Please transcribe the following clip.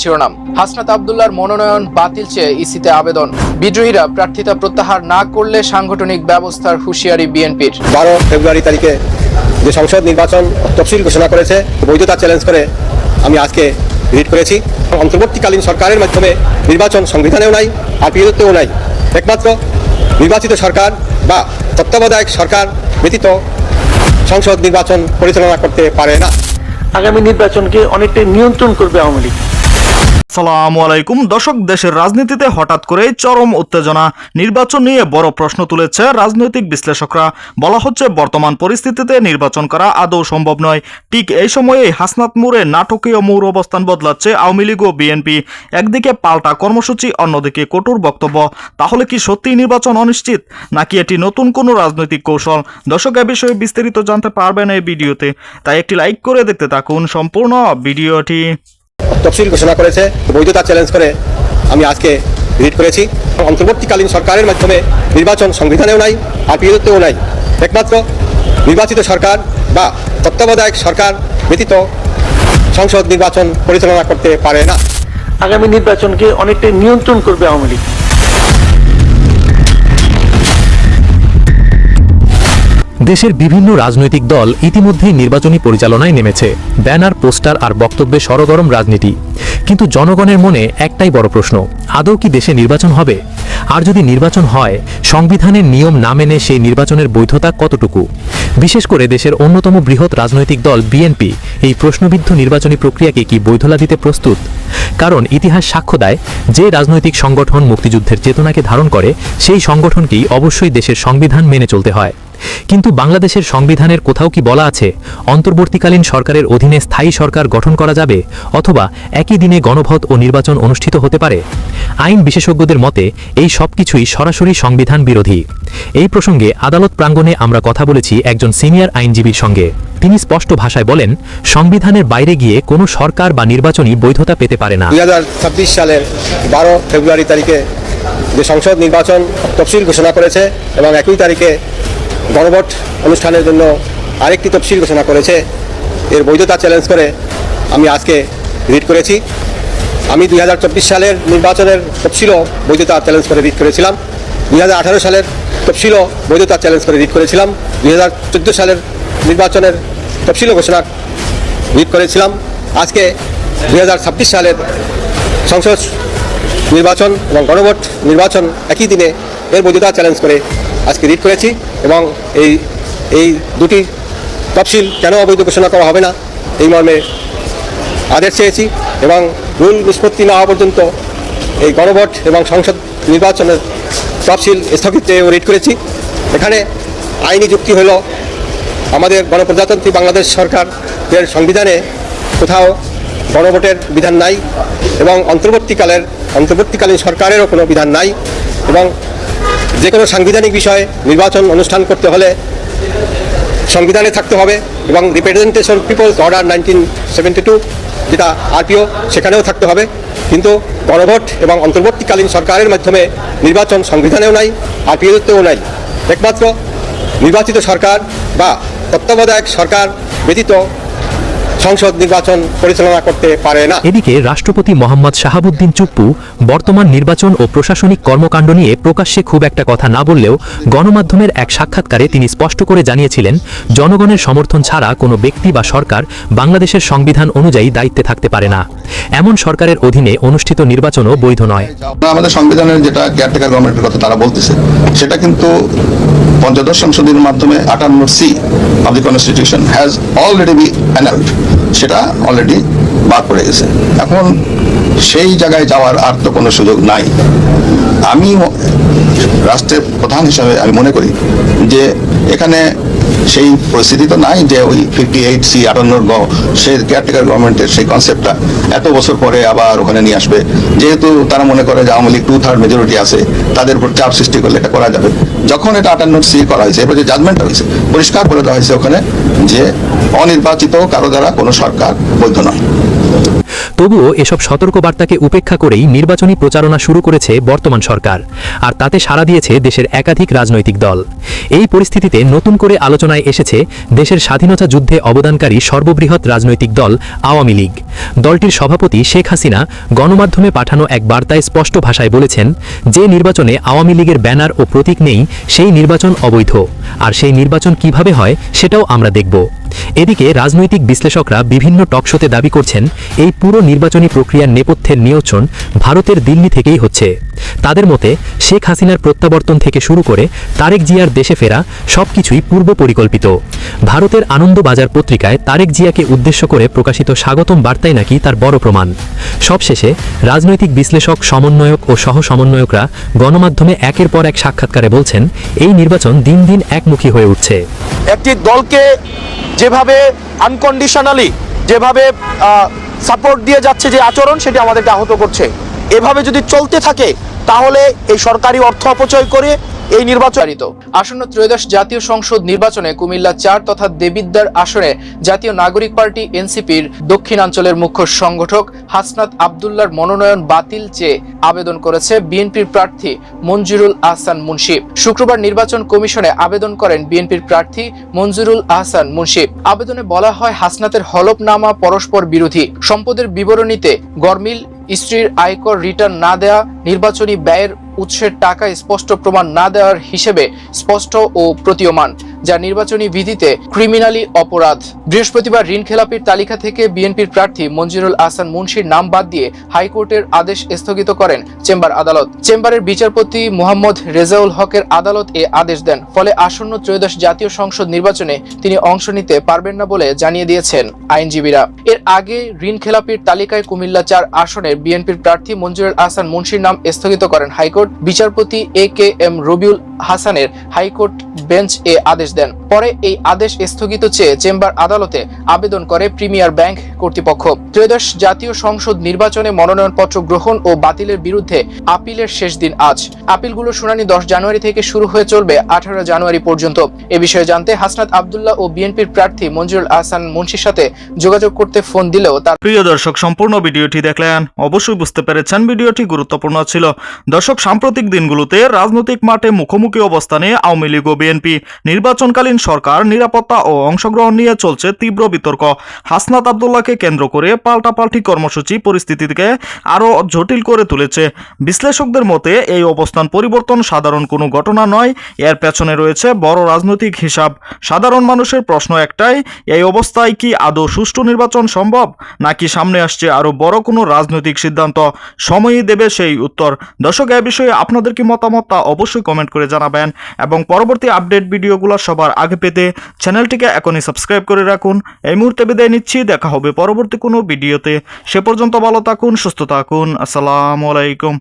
শিরোনাম। হাসনাত আবদুল্লাহর মনোনয়ন বাতিল চেয়ে ইসিতে আবেদন। বিদ্রোহীরা প্রার্থিতা প্রত্যাহার না করলে সাংগঠনিক ব্যবস্থার হুঁশিয়ারি বিএনপির। বারো ফেব্রুয়ারি তারিখে যে সংসদ নির্বাচন তফসিল ঘোষণা করেছে বৈধতা চ্যালেঞ্জ করে আমি আজকে রিট করেছি। অন্তর্বর্তীকালীন সরকারের মাধ্যমে নির্বাচন সংবিধানেও নাই আপিলতেও নাই। একমাত্র নির্বাচিত সরকার বা তত্ত্বাবধায়ক সরকার ব্যতীত সংসদ নির্বাচন পরিচালনা করতে পারে না। আগামী নির্বাচনকে অনেকটাই নিয়ন্ত্রণ করবে আওয়ামী লীগ। সালামু আলাইকুম। দর্শক, দেশের রাজনীতিতে হঠাৎ করে চরম উত্তেজনা। নির্বাচন নিয়ে বড় প্রশ্ন তুলেছে রাজনৈতিক বিশ্লেষকরা। বলা হচ্ছে, বর্তমান পরিস্থিতিতে নির্বাচন করা আদৌ সম্ভব নয়। ঠিক এই সময়ে হাসনাত মুরে নাটকীয় মৌর অবস্থান বদলাচ্ছে আওয়ামী লীগ ও বিএনপি। একদিকে পাল্টা কর্মসূচি, অন্যদিকে কঠোর বক্তব্য। তাহলে কি সত্যিই নির্বাচন অনিশ্চিত? নাকি এটি নতুন কোনো রাজনৈতিক কৌশল? দর্শক, এ বিষয়ে বিস্তারিত জানতে পারবেন এই ভিডিওতে। তাই একটি লাইক করে দেখতে থাকুন সম্পূর্ণ ভিডিওটি। তফসিল ঘোষণা করেছে, বৈধতা চ্যালেঞ্জ করে আমি আজকে রিট করেছি। অন্তর্বর্তীকালীন সরকারের মাধ্যমে নির্বাচন সংবিধানেও নাই, আপিলতেও নাই। একমাত্র নির্বাচিত সরকার বা তত্ত্বাবধায়ক সরকার ব্যতীত সংসদ নির্বাচন পরিচালনা করতে পারে না। আগামী নির্বাচনকে অনেকটাই নিয়ন্ত্রণ করবে আওয়ামী লীগ। দেশের বিভিন্ন রাজনৈতিক দল ইতিমধ্যেই নির্বাচনী পরিচালনায় নেমেছে। ব্যানার, পোস্টার আর বক্তব্যে সরগরম রাজনীতি। কিন্তু জনগণের মনে একটাই বড় প্রশ্ন, আদৌ কি দেশে নির্বাচন হবে? আর যদি নির্বাচন হয়, সংবিধানের নিয়ম না মেনে সেই নির্বাচনের বৈধতা কতটুকু? বিশেষ করে দেশের অন্যতম বৃহৎ রাজনৈতিক দল বিএনপি, এই প্রশ্নবিদ্ধ নির্বাচনী প্রক্রিয়াকে কি বৈধলা দিতে প্রস্তুত? কারণ ইতিহাস সাক্ষ্য দেয়, যে রাজনৈতিক সংগঠন মুক্তিযুদ্ধের চেতনাকে ধারণ করে, সেই সংগঠনকেই অবশ্যই দেশের সংবিধান মেনে চলতে হয়। কিন্তু বাংলাদেশের সংবিধানের কোথাও কি বলা আছে, অন্তর্বর্তীকালীন সরকারের অধীনে স্থায়ী সরকার গঠন করা যাবে, অথবা একই দিনে গণভোট ও নির্বাচন অনুষ্ঠিত হতে পারে? আইন বিশেষজ্ঞদের মতে, এই সবকিছুই সরাসরি সংবিধান বিরোধী। এই প্রসঙ্গে আদালত প্রাঙ্গণে আমরা কথা বলেছি একজন সিনিয়র আইনজীবীর সঙ্গে। তিনি স্পষ্ট ভাষায় বলেন, সংবিধানের বাইরে গিয়ে কোনো সরকার বা নির্বাচনী বৈধতা পেতে পারে না। দুই হাজার ছাব্বিশ সালের বারো ফেব্রুয়ারি তারিখে যে সংসদ নির্বাচন তফসিল ঘোষণা করেছে এবং একই তারিখে গণভোট অনুষ্ঠানের জন্য আরেকটি তফসিল ঘোষণা করেছে, এর বৈধতা চ্যালেঞ্জ করে আমি আজকে রিট করেছি। আমি দুই হাজার চব্বিশ সালের নির্বাচনের তফসিলও বৈধতা চ্যালেঞ্জ করে রিট করেছিলাম। দুই হাজার আঠারো সালের তফসিলও বৈধতা চ্যালেঞ্জ করে রিট করেছিলাম। দুই হাজার চোদ্দ সালের নির্বাচনের তফসিলও ঘোষণা রিট করেছিলাম। আজকে দুই হাজার ছাব্বিশ সালের সংসদ নির্বাচন এবং গণভোট নির্বাচন একই দিনে এর বৈধতা চ্যালেঞ্জ করে আজকে রিট করেছি এবং এই এই দুটি তফসিল কেন অবৈধ ঘোষণা করা হবে না, এই মর্মে আদেশ চেয়েছি। এবং রুল নিষ্পত্তি না হওয়া পর্যন্ত এই গণভোট এবং সংসদ নির্বাচনের তফসিল স্থগিত রিট করেছি। এখানে আইনি যুক্তি হলো আমাদের গণপ্রজাতন্ত্রী বাংলাদেশ সরকারের সংবিধানে কোথাও গণভোটের বিধান নাই এবং অন্তর্বর্তীকালের অন্তর্বর্তীকালীন সরকারেরও কোনো বিধান নাই এবং যে কোনো সাংবিধানিক বিষয়ে নির্বাচন অনুষ্ঠান করতে হলে সংবিধানে থাকতে হবে এবং representation peoples order nineteen seventy two যেটা আরপিও সেখানেও থাকতে হবে। কিন্তু গণভোট এবং অন্তর্বর্তীকালীন সরকারের মাধ্যমে নির্বাচন সংবিধানেও নাই, আরপিওতেও নাই। একমাত্র নির্বাচিত সরকার বা তত্ত্বাবধায়ক সরকার ব্যতীত সংসদ নির্বাচন পরিচালনা করতে পারে না। এদিকে রাষ্ট্রপতি মোহাম্মদ শাহাবুদ্দিন চুপ্পু বর্তমান নির্বাচন ও প্রশাসনিক কর্মকাণ্ড নিয়ে প্রকাশ্যে খুব একটা কথা না বললেও গণমাধ্যমের এক সাক্ষাৎকারে তিনি স্পষ্ট করে জানিয়েছিলেন জনগণের সমর্থন ছাড়া কোনো ব্যক্তি বা সরকার বাংলাদেশের সংবিধান অনুযায়ী দায়িত্বে থাকতে পারে না। এমন সরকারের অধীনে অনুষ্ঠিত নির্বাচনও বৈধ নয়। আমাদের সংবিধানের যেটা কেয়ারটেকার গভর্নমেন্টের কথা তারা বলতেছে সেটা কিন্তু পঞ্চদশ সংশোধনীর মাধ্যমে আটান্ন C of the constitution has already be annulled সেটা অলরেডি বার পড়ে গেছে। এখন সেই জায়গায় যাওয়ার আর তো কোনো সুযোগ নাই। আমি রাষ্ট্রের প্রধান হিসাবে আমি মনে করি যে এখানে সেই পরিস্থিতি তো নাই যে ওই ফিফটি এইট সি আটান্নর সেই কেয়ারটেকার গভর্নমেন্টের সেই কনসেপ্টটা এত বছর পরে আবার ওখানে নিয়ে আসবে। যেহেতু তারা মনে করে যে Awami League two third majority আছে, তাদের উপর চাপ সৃষ্টি করলে এটা করা যাবে। যখন এটা আটান্ন সি করা হয়েছে, এবার যে জাজমেন্টটা হয়েছে, পরিষ্কার করে দেওয়া হয়েছে ওখানে যে অনির্বাচিত কারও দ্বারা কোনো সরকার বৈধ নয়। তবুও এসব সতর্কবার্তাকে উপেক্ষা করেই নির্বাচনী প্রচারণা শুরু করেছে বর্তমান সরকার। আর তাতে সাড়া দিয়েছে দেশের একাধিক রাজনৈতিক দল। এই পরিস্থিতিতে নতুন করে আলোচনায় এসেছে দেশের স্বাধীনতা যুদ্ধে অবদানকারী সর্ববৃহৎ রাজনৈতিক দল আওয়ামী লীগ। দলটির সভাপতি শেখ হাসিনা গণমাধ্যমে পাঠানো এক বার্তায় স্পষ্ট ভাষায় বলেছেন, যে নির্বাচনে আওয়ামী লীগের ব্যানার ও প্রতীক নেই, সেই নির্বাচন অবৈধ। আর সেই নির্বাচন কীভাবে হয়, সেটাও আমরা দেখব। এদিকে রাজনৈতিক বিশ্লেষকরা বিভিন্ন টকশোতে দাবি করছেন, এই পুরো নির্বাচনী প্রক্রিয়ার নেপথ্যের নিয়ন্ত্রণ ভারতের দিল্লি থেকেই হচ্ছে। তাদের মতে, শেখ হাসিনার প্রত্যাবর্তন থেকে শুরু করে তারেক জিয়ার দেশে ফেরা সবকিছুই পূর্ব পরিকল্পিত। ভারতের আনন্দবাজার পত্রিকায় তারেক জিয়াকে উদ্দেশ্য করে প্রকাশিত স্বাগতম বার্তাই নাকি তার বড় প্রমাণ। সবশেষে, রাজনৈতিক বিশ্লেষক, সমন্বয়ক ও সহ সমন্বয়করা গণমাধ্যমে একের পর এক সাক্ষাৎকারে বলছেন, এই নির্বাচন দিন দিন একমুখী হয়ে উঠছে। একটি দলকে যেভাবে আনকন্ডিশনালি যেভাবে সাপোর্ট দিয়ে যাচ্ছে যে আচরণ, সেটি আমাদেরকে আহত করছে। এভাবে যদি চলতে থাকে, তাহলে এই সরকারি অর্থ অপচয় করে এই নির্বাচন আসন্ন ত্রয়োদশ জাতীয় সংসদ নির্বাচনে কুমিল্লা চার তথা দেবিদ্দার আসনে জাতীয় নাগরিক পার্টি এনসিপির দক্ষিণাঞ্চলের মুখ্য সংগঠক হাসনাত আবদুল্লার মনোনয়ন বাতিল চেয়ে আবেদন করেছে বিএনপির প্রার্থী মঞ্জুরুল আহসান মুন্সি শুক্রবার নির্বাচন কমিশনে আবেদন করেন বিএনপির প্রার্থী মঞ্জুরুল আহসান মুন্সি আবেদনে বলা হয়, হাসনাতের হলফনামা পরস্পর বিরোধী। সম্পদের বিবরণীতে গরমিল স্ত্রীর আয়কর রিটার্ন না দেয়া নির্বাচনী ব্যয়ের উৎসের টাকা স্পষ্ট প্রমাণ না দেওয়ার হিসেবে স্পষ্ট ও প্রতীয়মান, যা নির্বাচনী বিধিতে ক্রিমিনালি অপরাধ। বৃহস্পতিবার ঋণ খেলাপির তালিকা থেকে বিএনপির প্রার্থী মঞ্জুরুল আহসান মুন্সির নাম বাদ দিয়ে হাইকোর্টের আদেশ স্থগিত করেন চেম্বার আদালত। চেম্বারের বিচারপতি মোহাম্মদ রেজাউল হকের আদালত এ আদেশ দেন, ফলে আসন্ন ত্রয়োদশ জাতীয় সংসদ নির্বাচনে তিনি অংশ নিতে পারবেন না বলে জানিয়ে দিয়েছেন আইনজীবীরা। এর আগে ঋণ খেলাপির তালিকায় কুমিল্লা চার আসনের বিএনপির প্রার্থী মঞ্জুরুল আহসান মুন্সির নাম স্থগিত করেন। হাইকোর্ট বিচারপতি এ কে এম রবিউল হাসানের হাইকোর্ট বেঞ্চ এ আদেশ দেন। পরে এই আদেশ স্থগিত চেয়ে চেম্বার আদালতে আবেদন করে প্রিমিয়ার ব্যাংক কর্তৃপক্ষ। ত্রয়োদশ জাতীয় সংসদ নির্বাচনে মনোনয়নপত্র গ্রহণ ও বাতিলের বিরুদ্ধে আপিলের শেষ দিন আজ। আপিলগুলো শুনানি দশ জানুয়ারি থেকে শুরু হয়ে চলবে আঠারো জানুয়ারি পর্যন্ত। এ বিষয়ে জানতে হাসনাত আবদুল্লাহ ও বিএনপির প্রার্থী মঞ্জুরুল আহসান মুন্সির সাথে যোগাযোগ করতে ফোন দিলেও তার প্রিয় দর্শক, সম্পূর্ণ ভিডিওটি দেখলেন। অবশ্যই বুঝতে পেরেছেন ভিডিওটি গুরুত্বপূর্ণ ছিল। দর্শক, সাম্প্রতিক দিনগুলোতে রাজনৈতিক মাঠে মুখোমুখি অবস্থানে আওয়ামী লীগ ও বিএনপি। নির্বাচনকালীন সরকার নিরাপত্তা ও অংশগ্রহণ নিয়ে চলছে তীব্র বিতর্ক। হাসনাত আবদুল্লাহকে কেন্দ্র করে পাল্টাপাল্টি কর্মসূচি পরিস্থিতিকে আরও জটিল করে তুলেছে। বিশ্লেষকদের মতে, এই অবস্থান পরিবর্তন সাধারণ কোনো ঘটনা নয়, এর পেছনে রয়েছে বড় রাজনৈতিক হিসাব। সাধারণ মানুষের প্রশ্ন একটাই, এই অবস্থায় কি আদৌ সুষ্ঠু নির্বাচন সম্ভব, নাকি সামনে আসছে আরও বড় কোনো রাজনৈতিক সিদ্ধান্ত? সময়ই দেবে সেই উত্তর। দর্শক, এ বিষয়ে আপনাদের কি মতামত তা অবশ্যই কমেন্ট করে জানাবেন এবং পরবর্তী আপডেট ভিডিওগুলো সবার আগে পেতে চ্যানেলটিকে এখনই সাবস্ক্রাইব করে রাখুন। এই মুহূর্তে বিদায় নিচ্ছি, দেখা হবে পরবর্তী কোনো ভিডিওতে। সে পর্যন্ত ভালো থাকুন, সুস্থ থাকুন। আসসালামু আলাইকুম।